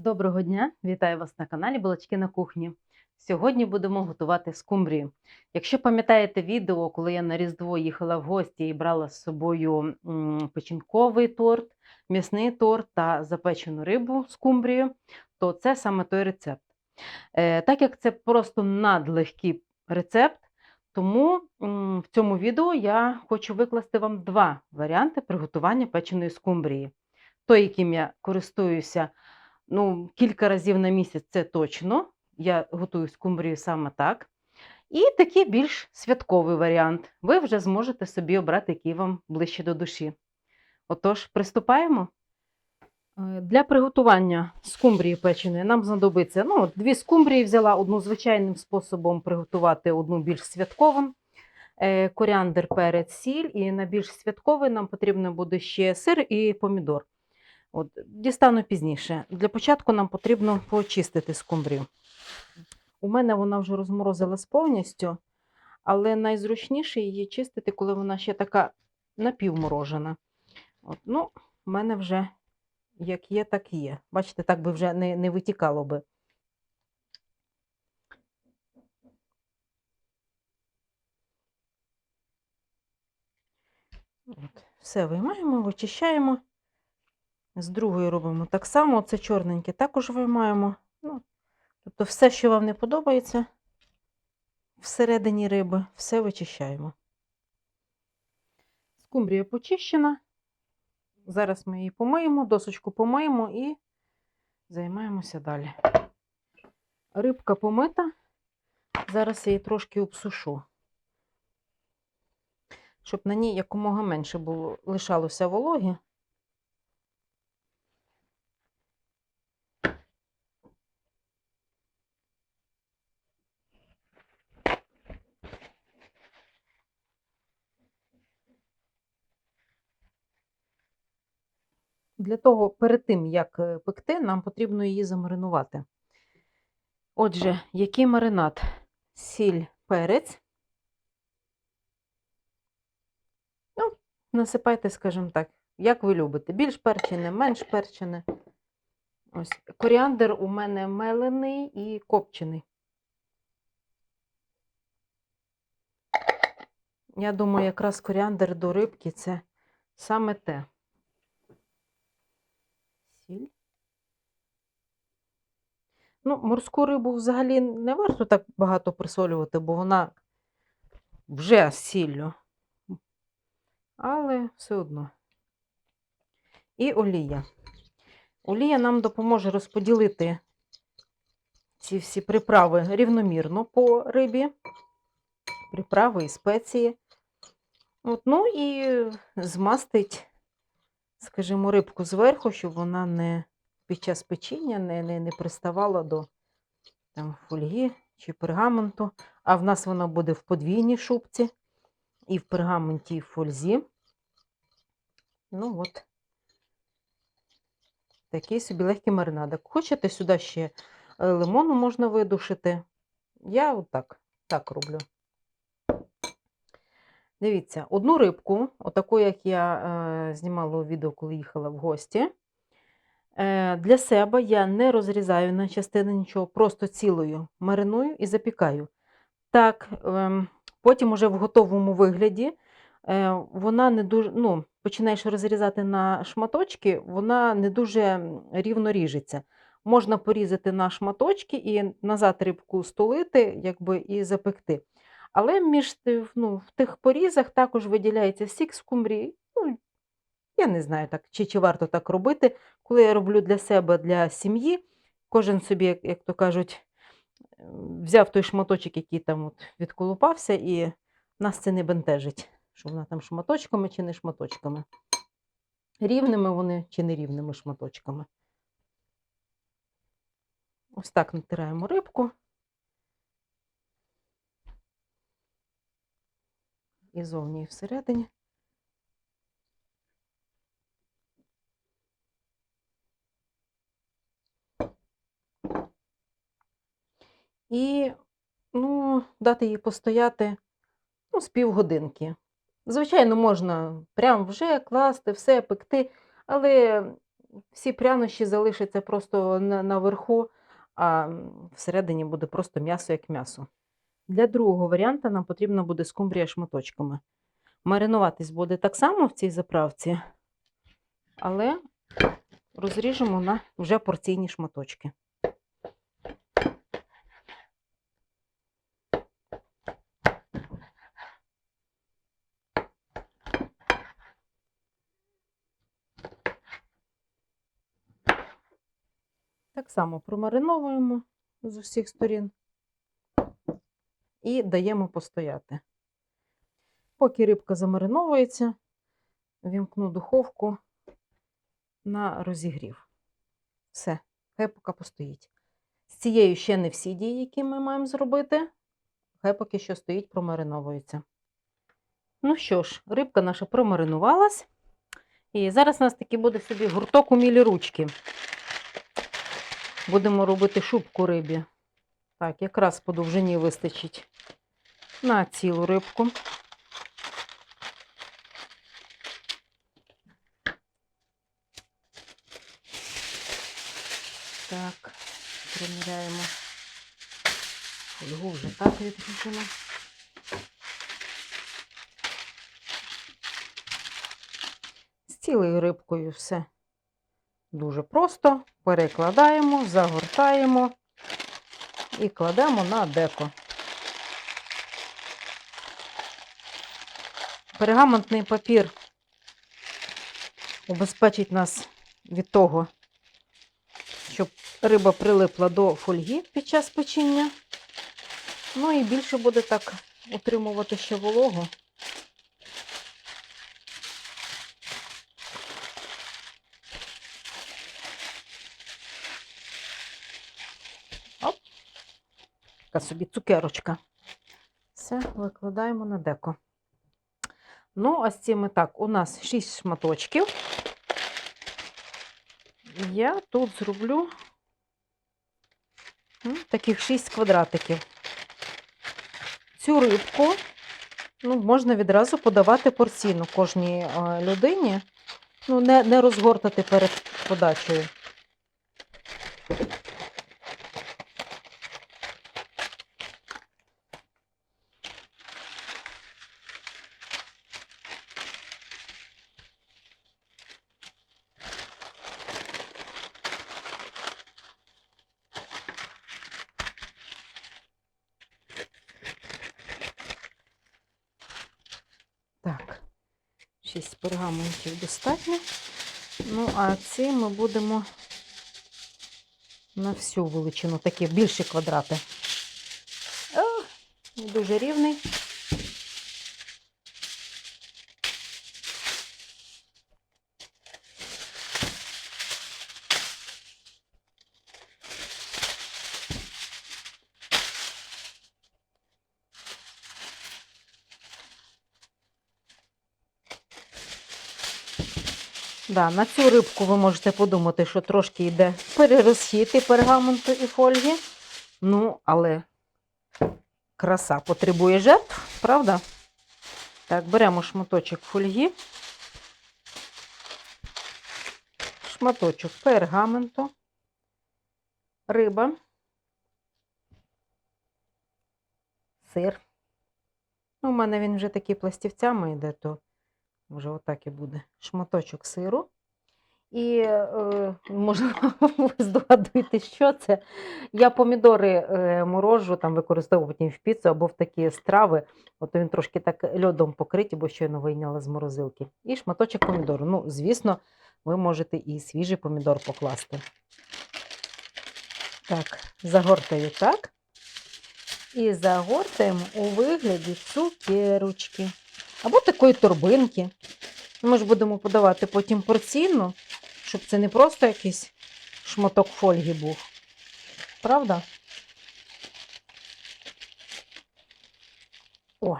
Доброго дня! Вітаю вас на каналі Балачки на кухні. Сьогодні будемо готувати скумбрію. Якщо пам'ятаєте відео, коли я на Різдво їхала в гості і брала з собою печінковий торт, м'ясний торт та запечену рибу скумбрію, то це саме той рецепт. Е, Так як це просто надлегкий рецепт, тому в цьому відео я хочу викласти вам два варіанти приготування печеної скумбрії. Той, яким я користуюся ну, кілька разів на місяць це точно. Я готую скумбрію саме так. І такий більш святковий варіант. Ви вже зможете собі обрати, який вам ближче до душі. Отож, приступаємо. Е, Для приготування скумбрії печеної нам знадобиться ну, дві скумбрії взяла, одну звичайним способом приготувати, одну більш святковим. Е, Коріандр, перець, сіль, і на більш святковий нам потрібно буде ще сир і помідор. От, дістану пізніше. Для початку нам потрібно почистити скумбрію. У мене вона вже розморозилась повністю, але найзручніше її чистити, коли вона ще така напівморожена. От, ну, у мене вже як є, так є. Бачите, так би вже не, не витікало би. От, все виймаємо, вичищаємо. З другої робимо так само. Це чорненьке також виймаємо. Ну, тобто, все, що вам не подобається всередині риби, все вичищаємо. Скумбрія почищена. Зараз ми її помиємо, досочку помиємо і займаємося далі. Рибка помита. Зараз я її трошки обсушу, щоб на ній якомога менше було, лишалося вологи. Для того, перед тим, як е, пекти, нам потрібно її замаринувати. Отже, який маринад? Сіль, перець. Ну, насипайте, скажімо так, як ви любите. Більш перчене, менш перчене. Ось. Коріандр у мене мелений і копчений. Я думаю, якраз коріандр до рибки це саме те. Сіль. Ну, морську рибу взагалі не варто так багато присолювати, бо вона вже сіллю. Але все одно. І олія. Олія нам допоможе розподілити ці всі приправи рівномірно по рибі, приправи і спеції. От, ну і змастить, скажімо, рибку зверху, щоб вона не під час печіння не, не, не приставала до там, фольги чи пергаменту. А в нас вона буде в подвійній шубці, і в пергаменті, і в фользі. Ну от, такий собі легкий маринадик. Хочете сюди ще е, лимону можна видушити. Я отак так роблю. Дивіться, одну рибку, отаку, як я е, знімала у відео, коли їхала в гості. Е, для себе я не розрізаю на частини нічого, просто цілою мариную і запікаю. Так, е, потім уже в готовому вигляді е, вона не дуже, ну, починаєш розрізати на шматочки, вона не дуже рівно ріжеться. Можна порізати на шматочки і назад рибку столити якби, і запекти. Але між ну, в тих порізах також виділяється сік скумбрії. Ну, я не знаю, так, чи, чи варто так робити. Коли я роблю для себе, для сім'ї, кожен собі, як, то кажуть, взяв той шматочок, який там от відколупався, і нас це не бентежить, що вона там шматочками чи не шматочками. Рівними вони чи нерівними шматочками. Ось так натираємо рибку. І зовні, і всередині. І ну, дати їй постояти ну, з півгодинки. Звичайно, можна прямо вже класти, все пекти, але всі прянощі залишаться просто наверху, а всередині буде просто м'ясо як м'ясо. Для другого варіанту нам потрібна буде скумбрія шматочками. Маринуватись буде так само в цій заправці, але розріжемо на вже порційні шматочки. Так само промариновуємо з усіх сторін і даємо постояти. Поки рибка замариновується, вімкну духовку на розігрів. Все, хай поки постоїть. З цією ще не всі дії, які ми маємо зробити. Хай поки що стоїть, промариновується. Ну що ж, рибка наша промаринувалась. І зараз у нас такий буде собі гурток умілі ручки. Будемо робити шубку рибі. Так, якраз по довжині вистачить на цілу рибку. Так, приміряємо. Фольгу вже так відрізано. З цілою рибкою все дуже просто. Перекладаємо, загортаємо і кладемо на деко. Пергаментний папір убезпечить нас від того, щоб риба прилипла до фольги під час печіння. Ну і більше буде так утримувати ще вологу. Така собі цукерочка. Все, викладаємо на деко. Ну, а з цими так, у нас 6 шматочків. Я тут зроблю таких 6 квадратиків. Цю рибку ну, можна відразу подавати порційно кожній е, людині. Ну, не, не розгортати перед подачею. Так, 6 пергаментів достатньо. Ну, а ці ми будемо на всю величину, такі більші квадрати. О, дуже рівний. Да, на цю рибку ви можете подумати, що трошки йде перерозхід пергаменту і фольги. Ну, але краса потребує жертв, правда? Так, беремо шматочок фольги, шматочок пергаменту, риба, сир. Ну, у мене він вже такі пластівцями йде, то вже отак і буде. Шматочок сиру. І, е, можливо, ви здогадуєте, що це. Я помідори е, морожу, там використовую потім в піцу або в такі страви. От він трошки так льодом покриті, бо щойно вийняла з морозилки. І шматочок помідору. Ну, звісно, ви можете і свіжий помідор покласти. Так, загортаю так. І загортаємо у вигляді цукерочки. Або такої торбинки. Ми ж будемо подавати потім порційно, щоб це не просто якийсь шматок фольги був. Правда? О.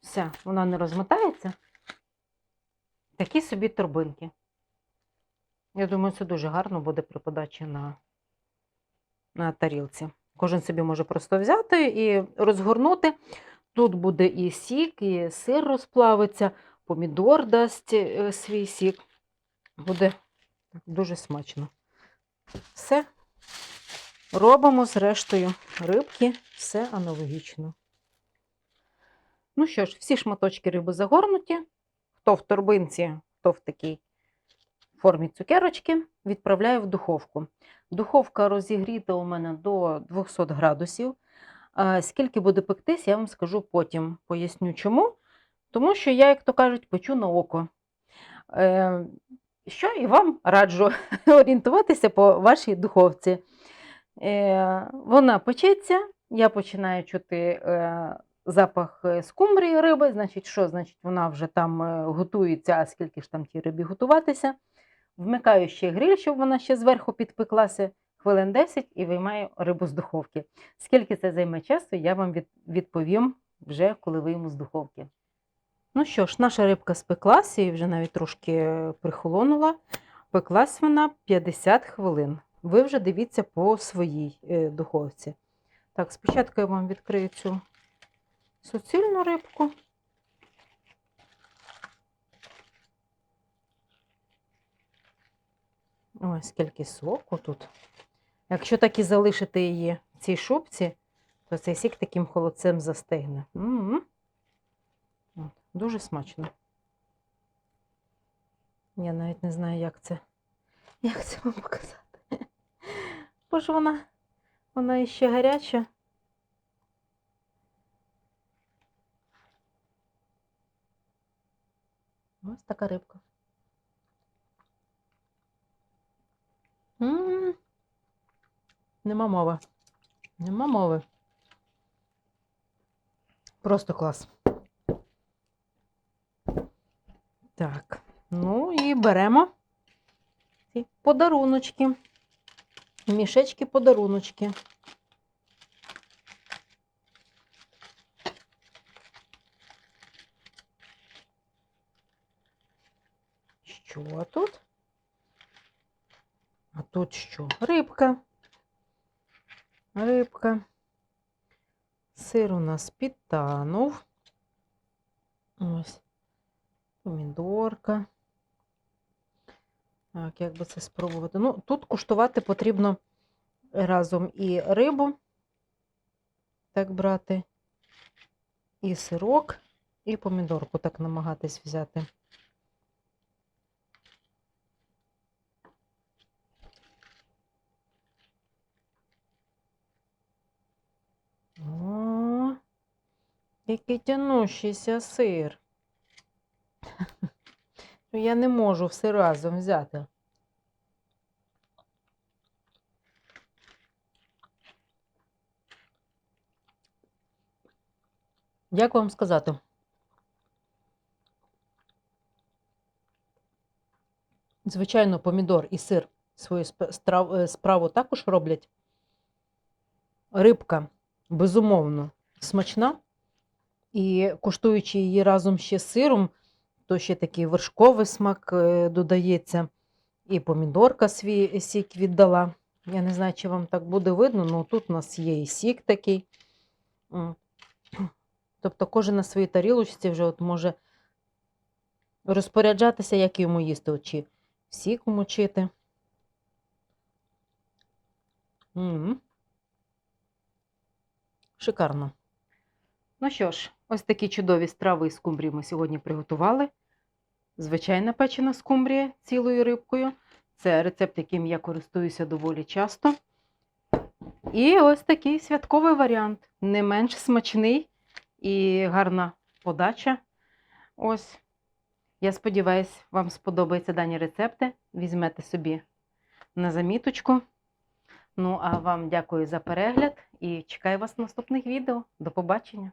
Все, вона не розмотається. Такі собі торбинки. Я думаю, це дуже гарно буде при подачі на, на тарілці. Кожен собі може просто взяти і розгорнути. Тут буде і сік, і сир розплавиться, помідор дасть е, свій сік. Буде дуже смачно. Все. Робимо з рештою рибки, все аналогічно. Ну що ж, всі шматочки риби загорнуті. Хто в торбинці, хто в такій формі цукерочки, відправляю в духовку. Духовка розігріта у мене до 200 градусів. Скільки буде пектись, я вам скажу потім. Поясню чому. Тому що я, як то кажуть, печу на око. Е, Що і вам раджу орієнтуватися по вашій духовці. Е, Вона печеться, я починаю чути е, запах скумбрії риби. Значить, що? Значить, вона вже там готується, а скільки ж там тій рибі готуватися. Вмикаю ще гриль, щоб вона ще зверху підпеклася хвилин 10 і виймаю рибу з духовки. Скільки це займе часу, я вам відповім вже, коли вийму з духовки. Ну що ж, наша рибка спеклася і вже навіть трошки е, прихолонула. Пеклась вона 50 хвилин. Ви вже дивіться по своїй е, духовці. Так, спочатку я вам відкрию цю суцільну рибку. Ой, скільки соку тут. Якщо так і залишити її в цій шубці, то цей сік таким холодцем застигне. От, Дуже смачно. Я навіть не знаю, як це, як це вам показати. Бо ж вона, вона іще гаряча. Ось така рибка. М, Нема мови. Нема мови. Просто клас. Так, ну і беремо ці подаруночки. Мішечки подаруночки. Що тут? А тут що? Рибка. Рибка. Сир у нас підтанув. Ось. Помідорка. Так, як би це спробувати? Ну, тут куштувати потрібно разом і рибу, так брати, і сирок, і помідорку так намагатись взяти. О, який тянущийся сир. Ну, Я не можу все разом взяти. Як вам сказати? Звичайно, помідор і сир свою е, справу також роблять. Рибка, безумовно, смачна. І куштуючи її разом ще з сиром, то ще такий вершковий смак е, додається. І помідорка свій сік віддала. Я не знаю, чи вам так буде видно, але тут у нас є і сік такий. Тобто кожен на своїй тарілочці вже от може розпоряджатися, як йому їсти, чи сік мочити. Шикарно. Ну що ж, ось такі чудові страви із скумбрії ми сьогодні приготували. Звичайна печена скумбрія цілою рибкою. Це рецепт, яким я користуюся доволі часто. І ось такий святковий варіант. Не менш смачний і гарна подача. Ось. Я сподіваюся, вам сподобаються дані рецепти. Візьмете собі на заміточку. Ну, а вам дякую за перегляд і чекаю вас в наступних відео. До побачення!